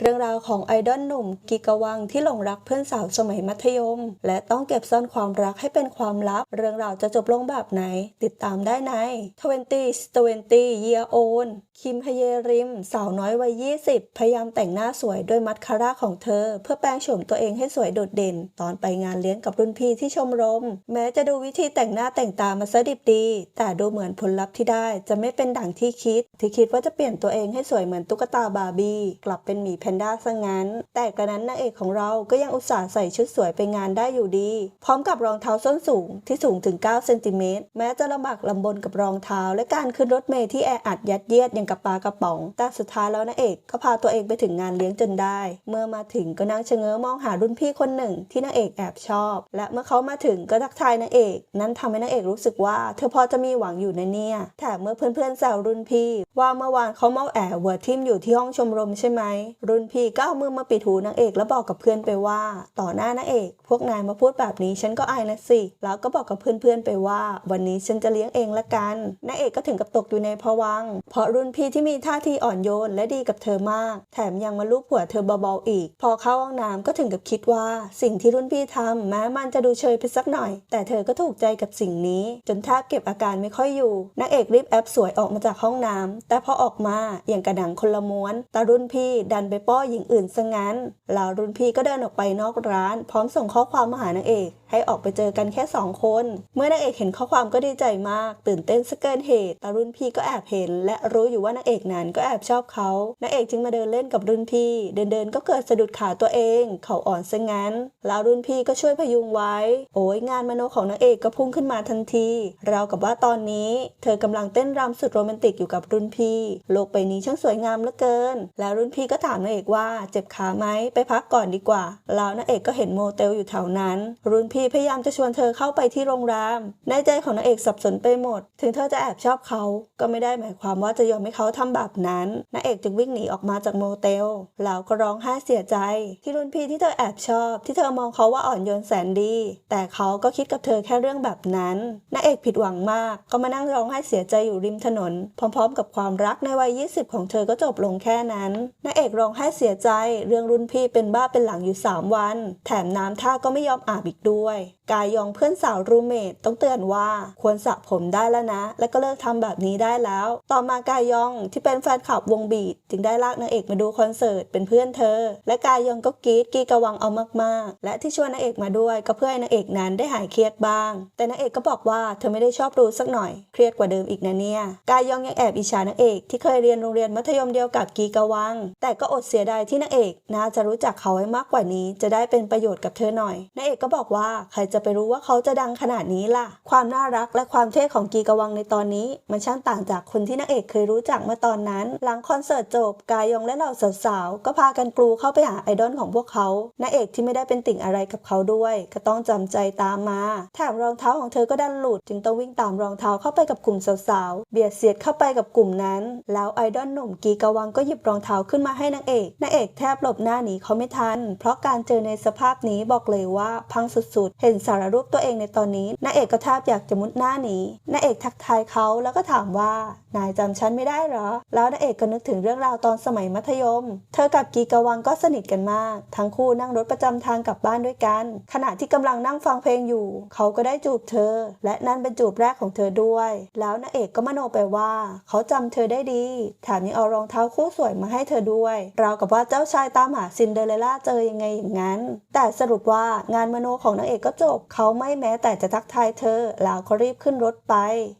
เรื่องราวของไอดอลหนุ่มกิกวังที่หลงรักเพื่อนสาวสมัยมัธยม และต้องเก็บซ่อนความรักให้เป็นความลับ เรื่องราวจะจบลงแบบไหน ติดตามได้ใน 20 20 Year Old คิมฮเยริม สาวน้อยวัย 20 พยายามแต่งหน้าสวยด้วยมัสคาร่าของเธอ เพื่อแปลงโฉมตัวเองให้สวยโดดเด่น ตอนไปงานเลี้ยงกับรุ่นพี่ที่ชมรม แม้จะดูวิธีแต่งหน้าแต่งตามาซะดิบดี แต่ดูเหมือนผลลัพธ์ที่ได้จะไม่เป็นดังที่คิด ที่คิดว่าจะเปลี่ยนตัวเองให้สวยเหมือนตุ๊กตาบาร์บี้กลับเป็นหมีแพนด้าซะงั้น แต่กระนั้นนางเอกของเราก็ยังอุตส่าห์ใส่ชุดสวยไปงานได้อยู่ดี พร้อมกับรองเท้าส้นสูงที่สูงถึง 9 เซนติเมตร แม้จะลำบากลำบนกับรองเท้า และการขึ้นรถเมล์ที่แออัดยัดเยียดอย่างกับปลากระป๋อง แต่สุดท้ายแล้วนางเอกก็พาตัวเองไปถึงงานเลี้ยงจนได้ เมื่อมาถึงก็นั่งชะเง้อมองหารุ่นพี่คนหนึ่งที่นางเอกแอบชอบ และเมื่อเขามาถึงก็ทักทายนางเอก นั่นทำให้นางเอกรู้สึกว่าเธอพอจะมีหวังอยู่ในะเนี่ยแถมเมื่อเพื่อนๆแซวรุ่นพี่ ว่าเมื่อวานเขาเมาแอบหัวทิ่มอยู่ที่ห้องชมรมใช่ไหมรุ่น่นพี่ก็เอามือมาปิดหูนางเอกแล้วบอกกับเพื่อนไปว่า ต่อหน้านางเอก พวกนายมาพูดแบบนี้ฉันก็อายนะสิ แล้วก็บอกกับเพื่อนๆไปว่า วันนี้ฉันจะเลี้ยงเองละกันนางเอกก็ถึงกับตกอยู่ในภวัง เพราะรุ่นพี่ที่มีท่าทีอ่อนโยนและดีกับเธอมาก แถมยังมาลูบหัวเธอเบาๆอีก พอเข้าห้องน้ำก็ถึงกับคิดว่า สิ่งที่รุ่นพี่ทำแม้มันจะดูเชยไปสักหน่อย แต่เธอก็ถูกใจกับสิ่งนี้ จนแทบเก็บอาการไม่ค่อยอยู่นางเอกรีบแอปสวยออกมาจากห้องน้ำแต่พอออกมาอย่างกระดังคนละม้วนแต่รุ่นพี่ดันไปป้อหญิงอื่นซะงั้นแล้วรุ่นพี่ก็เดินออกไปนอกร้าน พร้อมส่งข้อความมาหานางเอก ให้ออกไปเจอกันแค่สองคน เมื่อนางเอกเห็นข้อความก็ดีใจมาก ตื่นเต้นสเกินเหตุแต่รุ่นพี่ก็แอบเห็น และรู้อยู่ว่านางเอกนั้นก็แอบชอบเขานางเอกจึงมาเดินเล่นกับรุ่นพี่ เดินเดินก็เกิดสะดุดขาตัวเอง เขาอ่อนซะงั้น แล้วรุ่นพี่ก็ช่วยพยุงไว้ โอ้ยงานมโนของนางเอกก็พุ่งขึ้นมาทันทีราวกับว่าตอนนี้เธอกำลังเต้นรำสุดโรแมนติกอยู่กับรุ่นพี่ โลกใบนี้ช่างสวยงามเหลือเกิน แล้วรุ่นพี่ก็ถามนางเอกว่าเจ็บขาไหมไปพักก่อนดีกว่า แล้วนางเอกก็เห็นโมเตลอยู่แถวนั้น รุ่นพี่พยายามจะชวนเธอเข้าไปที่โรงแรมในใจของนางเอกสับสนไปหมด ถึงเธอจะแอบชอบเขาก็ไม่ได้หมายความว่าจะยอมให้เขาทำแบบนั้นนางเอกจึงวิ่งหนีออกมาจากโมเตลแล้วก็ร้องไห้เสียใจ ที่รุ่นพี่ที่เธอแอบชอบ ที่เธอมองเขาว่าอ่อนโยนแสนดี แต่เขาก็คิดกับเธอแค่เรื่องแบบนั้นนางเอกผิดหวังมาก ก็มานั่งร้องไห้เสียใจอยู่ริมถนน พร้อม ๆ กับความรักในวัย 20 ของเธอก็จบลงแค่นั้นนางเอกร้องไห้เสียใจ เรื่องรุ่นพี่เป็นบ้าเป็นหลังอยู่ 3 วัน แถมน้ำท่าก็ไม่ยอมอาบอีกด้วยกายยองเพื่อนสาวรูเมทต้องเตือนว่าควรสระผมได้แล้วนะ และก็เลิกทำแบบนี้ได้แล้ว ต่อมากายยองที่เป็นแฟนคลับวงบีทจึงได้ลากนางเอกมาดูคอนเสิร์ตเป็นเพื่อนเธอ และกายยองก็กรีดกีกระวังเอามากๆ และที่ชวนนางเอกมาด้วยก็เพื่อให้นางเอกนั้นได้หายเครียดบ้าง แต่นางเอกก็บอกว่าเธอไม่ได้ชอบดูสักหน่อย เครียดกว่าเดิมอีกนะเนี่ย กายยองยังแอบอิจฉานางเอกที่เคยเรียนโรงเรียนมัธยมเดียวกับกีกะวัง แต่ก็อดเสียดายที่นางเอกน่าจะรู้จักเขาให้มากกว่านี้ จะได้เป็นประโยชน์กับเธอหน่อยนางเอกก็บอกว่าใครจะไปรู้ว่าเขาจะดังขนาดนี้ล่ะ ความน่ารักและความเท่ของกีกวังในตอนนี้ มันช่างต่างจากคนที่นางเอกเคยรู้จักเมื่อตอนนั้น หลังคอนเสิร์ตจบกายองและเหล่าสาวๆก็พากันกลูเข้าไปหาไอดอลของพวกเขานางเอกที่ไม่ได้เป็นติ่งอะไรกับเขาด้วย ก็ต้องจำใจตามมาแถมรองเท้าของเธอก็ดันหลุด จึงต้องวิ่งตามรองเท้าเข้าไปกับกลุ่มสาวๆเบียดเสียดเข้าไปกับกลุ่มนั้น แล้วไอดอลหนุ่มกีกวังก็หยิบรองเท้าขึ้นมาให้นางเอกนางเอกแทบหลบหน้าหนีเขาไม่ทัน เพราะการเจอในสภาพนี้บอกเลยว่าพังสุดๆเห็นสารรูปตัวเองในตอนนี้นางเอกก็แทบอยากจะมุดหน้าหนีนางเอกทักทายเขาแล้วก็ถามว่านายจำฉันไม่ได้เหรอ แล้วนางเอกก็นึกถึงเรื่องราวตอนสมัยมัธยม เธอกับกีกวังก็สนิทกันมาก ทั้งคู่นั่งรถประจำทางกลับบ้านด้วยกัน ขณะที่กำลังนั่งฟังเพลงอยู่ เขาก็ได้จูบเธอ และนั่นเป็นจูบแรกของเธอด้วย แล้วนางเอกก็มโนไปว่า เขาจำเธอได้ดี แถมยังเอารองเท้าคู่สวยมาให้เธอด้วยราวกับว่าเจ้าชายตามหาซินเดอเรลล่าเจอยังไงอย่างนั้น แต่สรุปว่างานมโนของนางเอกก็จบเขาไม่แม้แต่จะทักทายเธอ แล้วก็รีบขึ้นรถไป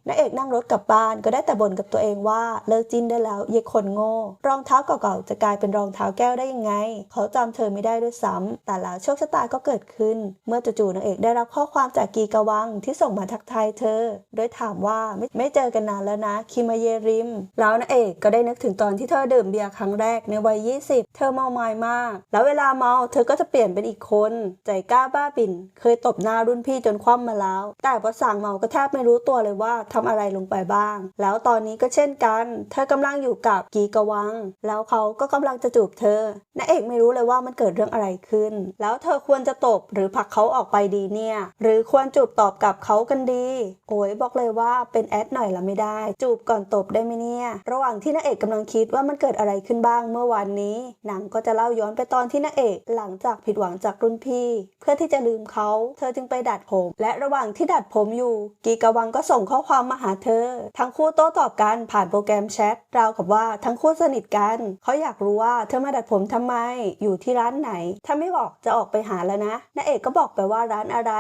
นางเอกนั่งรถกลับบ้านก็ได้แต่บ่นกับตัวเองว่าเลิกจิ้นได้แล้วเยายคนโง่ รองเท้าเก่าๆจะกลายเป็นรองเท้าแก้วได้ยังไง เขาจำเธอไม่ได้ด้วยซ้ำแต่แล้วโชคชะตาก็เกิดขึ้น เมื่อจู่ๆนางเอกได้รับข้อความจากกีกวังที่ส่งมาทักทายเธอ โดยถามว่าไม่ไม่เจอกันนานแล้วนะคิมาเยริม แล้วนางเอกก็ได้นึกถึงตอนที่เธอดื่มเบียร์ครั้งแรกในวัย 20 เธอเมาไม้มาก แล้วเวลาเมาเธอก็จะเปลี่ยนเป็นอีกคน ใจกล้าบ้าบิ่นเคยตบหน้ารุ่นพี่จนคว่ำมาแล้ว แต่พอสั่งเมาก็แทบไม่รู้ตัวเลยว่าทำอะไรลงไปบ้าง แล้วตอนนี้ก็เช่นกัน เธอกำลังอยู่กับกีกวัง แล้วเขาก็กำลังจะจูบเธอนาเอกไม่รู้เลยว่ามันเกิดเรื่องอะไรขึ้น แล้วเธอควรจะตบหรือผลักเขาออกไปดีเนี่ย หรือควรจูบตอบกลับเขากันดี โอ้ยบอกเลยว่าเป็นแอดหน่อยละไม่ได้ จูบก่อนตบได้ไหมเนี่ย ระหว่างที่นางเอกกำลังคิดว่ามันเกิดอะไรขึ้นบ้างเมื่อวานนี้นี้ หนังก็จะเล่าย้อนไปตอนที่นางเอก หลังจากผิดหวังจากรุ่นพี่ เพื่อที่จะลืมเขาเธอจึงไปดัดผม และระหว่างที่ดัดผมอยู่ กีกวังก็ส่งข้อความมาหาเธอ ทั้งคู่โต้ตอบกันผ่านโปรแกรมแชทราวกับว่าทั้งคู่สนิทกันเขาอยากรู้ว่าเธอมาดัดผมทำไม อยู่ที่ร้านไหน ถ้าไม่บอกจะออกไปหาแล้วนะนางเอกก็บอกไปว่าร้านอะไร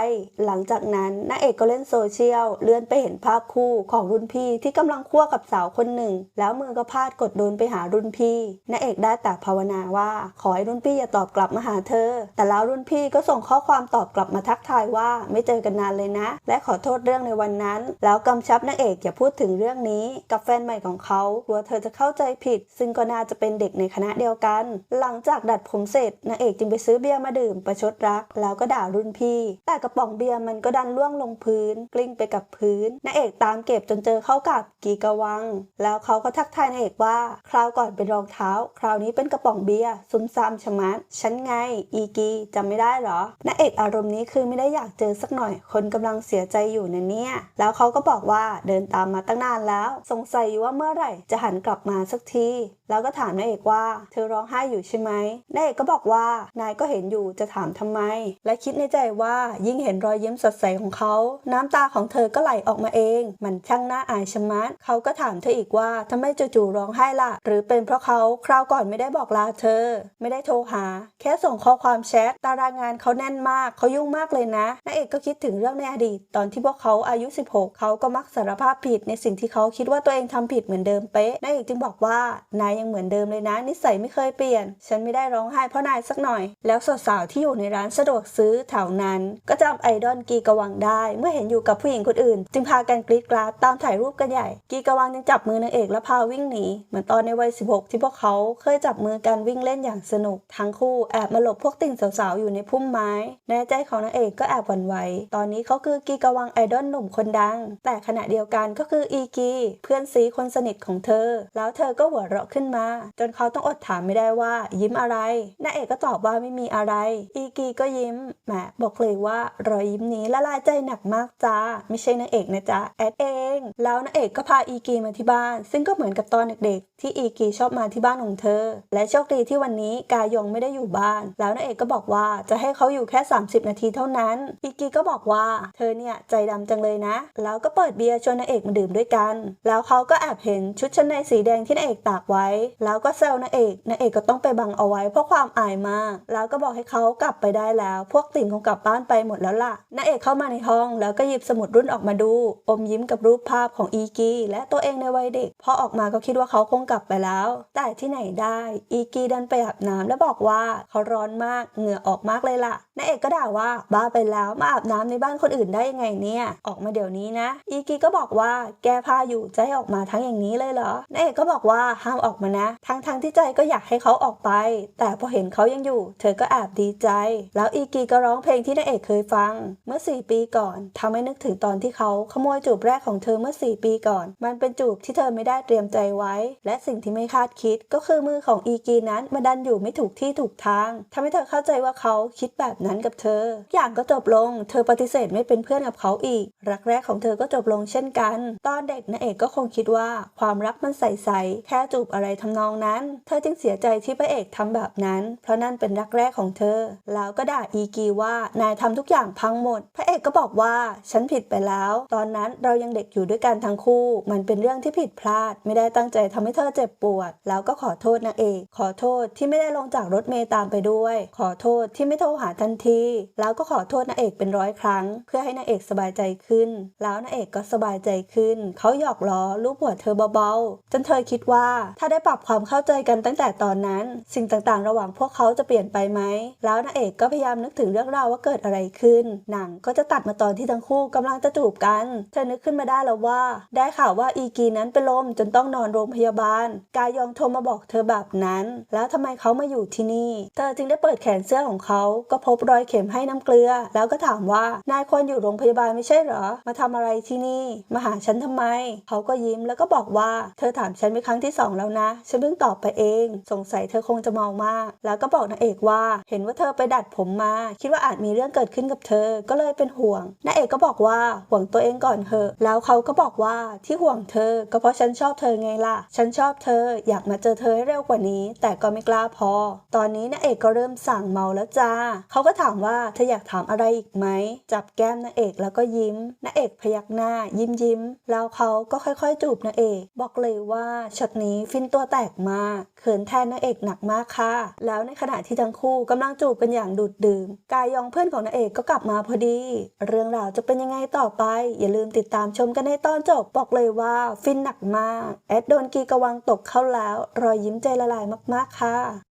หลังจากนั้นนางเอกก็เล่นโซเชียลเลื่อนไปเห็นภาพคู่ของรุ่นพี่ที่กำลังคั่วกับสาวคนหนึ่ง แล้วมือก็พลาดกดโดนไปหารุ่นพี่นางเอกได้แต่ภาวนาว่า ขอให้รุ่นพี่อย่าตอบกลับมาหาเธอ แต่แล้วรุ่นพี่ก็ส่งข้อความตอบกลับมาทักทายว่าไม่เจอกันนานเลยนะ และขอโทษเรื่องในวันนั้น แล้วกำชับนางเอกอย่าพูดถึงเรื่องนี้ กับแฟนใหม่ของเขากลัวเธอจะเข้าใจผิด ซึ่งก็น่าจะเป็นเด็กในคณะเดียวกัน หลังจากดัดผมเสร็จนางเอกจึงไปซื้อเบียร์มาดื่มประชดรัก แล้วก็ด่ารุ่นพี่ แต่กระป๋องเบียร์มันก็ดันล่วงลงพื้น กลิ้งไปกับพื้นนางเอกตามเก็บจนเจอเข้ากับกีกวัง แล้วเขาก็ทักทายนางเอกว่า คราวก่อนเป็นรองเท้า คราวนี้เป็นกระป๋องเบียร์ซุ่มซ่ามชะมัดฉันไง อีกีจำไม่ได้หรอนางเอกอารมณ์นี้คือไม่ได้อยากเจอสักหน่อย คนกำลังเสียใจอยู่นะเนี่ย แล้วเขาก็บอกว่าเดินตามมาตั้งนานแล้ว สงสัยอยู่ว่าเมื่อไหร่จะหันกลับมาสักที แล้วก็ถามนางเอกว่า เธอร้องไห้อยู่ใช่ไหมนางเอกก็บอกว่านายก็เห็นอยู่จะถามทำไม และคิดในใจว่ายิ่งเห็นรอยยิ้มสดใสของเขา น้ำตาของเธอก็ไหลออกมาเอง มันช่างน่าอายชะมัดเขาก็ถามเธออีกว่าทำไมจู่ๆร้องไห้ล่ะ หรือเป็นเพราะเขาคราวก่อนไม่ได้บอกลาเธอ ไม่ได้โทรหา แค่ส่งข้อความแชทตารางงานเขาแน่นมากเขายุ่งมากเลยนะนางเอกก็คิดถึงเรื่องในอดีต ตอนที่พวกเขาอายุ 16 เขาก็มักสารภาพผิดในสิ่งที่เขาคิดว่าตัวเองทำผิดเหมือนเดิมเป๊ะนางเอกจึงบอกว่านายยังเหมือนเดิมเลยนะ นิสัยไม่เคยเปลี่ยน ฉันไม่ได้ร้องไห้เพราะนายสักหน่อย แล้วสาวๆที่อยู่ในร้านสะดวกซื้อแถวนั้น ก็จำไอดอลกีกวังได้ เมื่อเห็นอยู่กับผู้หญิงคนอื่น จึงพากันกรีดกราดตามถ่ายรูปกันใหญ่ กีกวังยังจับมือนางเอกแล้วพาวิ่งหนีเหมือนตอนในวัย 16 ที่พวกเขาเคยจับมือกันวิ่งเล่นอย่างสนุก ทั้งคู่แอบมาหลบพวกติ่งสาวๆอยู่ในพุ่มไม้ในใจของนางเอกก็แอบหวั่นไหว ตอนนี้เขาคือกีกวังไอดอลหนุ่มคนดัง แต่ขณะเดียวกันก็คืออีกี เพื่อนซีคนสนิทของเธอ แล้วเธอก็หัวเราะขึ้นมา จนเขาต้องอดถามไม่ได้ว่า ยิ้มอะไรนางเอกก็ตอบว่าไม่มีอะไร อีกีก็ยิ้มแหมบอกเลยว่ารอยยิ้มนี้ละลายใจหนักมากจ้าไม่ใช่นางเอกนะจ๊ะแอดเอง แล้วนางเอกก็พาอีกีมาที่บ้าน ซึ่งก็เหมือนกับตอนเด็กๆ ที่อีกีชอบมาที่บ้านของเธอ และโชคดีที่วันนี้กายงไม่ได้อยู่บ้าน แล้วนางเอกก็บอกว่าจะให้เขาอยู่แค่ 30 นาทีเท่านั้นอีกีก็บอกว่า เธอเนี่ยใจดำจังเลยนะ แล้วก็เปิดเบียร์ชวนนางเอกมาดื่มด้วยกัน แล้วเขาก็แอบเห็นชุดชั้นในสีแดงที่นางเอกตากไว้ แล้วก็แซวนางเอกนางเอกก็ต้องไปบังเอาไว้เพราะความอายมาก แล้วก็บอกให้เขากลับไปได้แล้ว พวกติ่งคงกลับบ้านไปหมดแล้วล่ะนางเอกเข้ามาในห้อง แล้วก็หยิบสมุดรุ่นออกมาดู อมยิ้มกับรูปภาพของอีกีและตัวเองในวัยเด็กพอออกมาก็คิดว่าเขาคงกลับไปแล้ว แต่ที่ไหนได้อีกีดันไปอาบน้ำและบอกว่าเขาร้อนมากเหงื่อออกมากเลยล่ะนางเอกก็ด่าว่าบ้าไปแล้วมาอาบน้ำในบ้านคนอื่นได้ยังไงเนี่ย ออกมาเดี๋ยวนี้นะ อีกีก็บอกว่าแก้ผ้าอยู่จะให้ออกมาทั้งอย่างนี้เลยเหรอนางเอกก็บอกว่าห้ามออกมานะ ทั้งทงๆที่ใจก็อยากให้เขาออกไป แต่พอเห็นเขายังอยู่ เธอก็แอบดีใจ แล้วอีกีก็ร้องเพลงที่นางเอกเคยฟัง เมื่อ 4 ปีก่อนทำให้นึกถึงตอนที่เขาขโมยจูบแรกของเธอเมื่อ 4 ปีก่อน มันเป็นจูบที่เธอไม่ได้เตรียมใจไว้ และสิ่งที่ไม่คาดคิดก็คือมือของอีกีนั้นมาดันอยู่ไม่ถูกที่ถูกทางทำให้เธอเข้าใจว่าเขาคิดแบบนั้นกับเธออย่างก็จบลง เธอปฏิเสธไม่เป็นเพื่อนกับเขาอีก รักแรกของเธอก็จบลงเช่นกัน ตอนเด็กนางเอกก็คงคิดว่าความรักมันใสๆแค่จูบอะไรทำนองนั้น เธอจึงเสียใจที่พระเอกทำแบบนั้น เพราะนั่นเป็นรักแรกของเธอ แล้วก็ด่าอีกีว่านายทำทุกอย่างพังหมด พระเอกก็บอกว่าฉันผิดไปแล้ว ตอนนั้นเรายังเด็กอยู่ด้วยกันทั้งคู่ มันเป็นเรื่องที่ผิดพลาด ไม่ได้ตั้งใจทำให้เธอเจ็บปวด แล้วก็ขอโทษนางเอก ขอโทษที่ไม่ได้ลงจากรถเมล์ตามไปด้วย ขอโทษที่ไม่โทรหาทันที แล้วก็ขอโทษนางเอกเป็นร้อยครั้ง เพื่อให้นางเอกสบายใจขึ้น แล้วนางเอกก็สบายใจขึ้น เขาหยอกล้อลูบหัวเธอเบาๆ จนเธอคิดว่าถ้าได้ปรับความเข้าใจกันตั้งแต่ตอนนั้น สิ่งต่างๆ ระหว่างพวกเขาจะเปลี่ยนไปไหม แล้วนางเอกก็พยายามนึกถึงเรื่องราวว่าเกิดอะไรขึ้น หนังก็จะตัดมาตอนที่ทั้งคู่กำลังจะจูบกัน เธอนึกขึ้นมาได้แล้วว่า ได้ข่าวว่าอีกีนั้นเป็นลมจนต้องนอนโรงพยาบาล กายองโทรมาบอกเธอแบบนั้น แล้วทำไมเขามาอยู่ที่นี่ เธอจึงได้เปิดแขนเสื้อของเขาก็พบรอยเข็มให้น้ำเกลือ แล้วก็ถามว่านายควรอยู่โรงพยาบาลไม่ใช่เหรอ มาทำอะไรที่นี่ มาหาฉันทำไม เขาก็ยิ้มแล้วก็บอกว่าเธอถามฉันเป็นครั้งที่สองแล้วนะ ฉันเพิ่งตอบไปเอง สงสัยเธอคงจะเมามาก แล้วก็บอกนางเอกว่า เห็นว่าเธอไปดัดผมมา คิดว่าอาจมีเรื่องเกิดขึ้นกับเธอ ก็เลยเป็นห่วง นางเอกก็บอกว่าห่วงตัวเองก่อนเถอะ แล้วเขาก็บอกว่าที่ห่วงเธอ ก็เพราะฉันชอบเธอไงล่ะ ฉันชอบเธอ อยากมาเจอเธอให้เร็วกว่านี้นี้แต่ก็ไม่กล้าพอ ตอนนี้นางเอกก็เริ่มสั่งเมาแล้วจ้า เขาก็ถามว่าเธออยากถามอะไรอีกไหม จับแก้มนางเอกแล้วก็ยิ้มนางเอกพยักหน้า ยิ้มยิ้ม แล้วเขาก็ค่อยๆ จูบนางเอก บอกเลยว่าช็อตนี้ฟินตัวแตกมากเขินแทนนางเอกหนักมากค่ะ แล้วในขณะที่ทั้งคู่กำลังจูบกันอย่างดูดดื่มกายยองเพื่อนของนางเอกก็กลับมาพอดี เรื่องราวจะเป็นยังไงต่อไป อย่าลืมติดตามชมกันในตอนจบบอกเลยว่าฟินหนักมากแอดโดนกีกวังตกเข้าแล้ว รอยยิ้มใจละลายมากๆค่ะ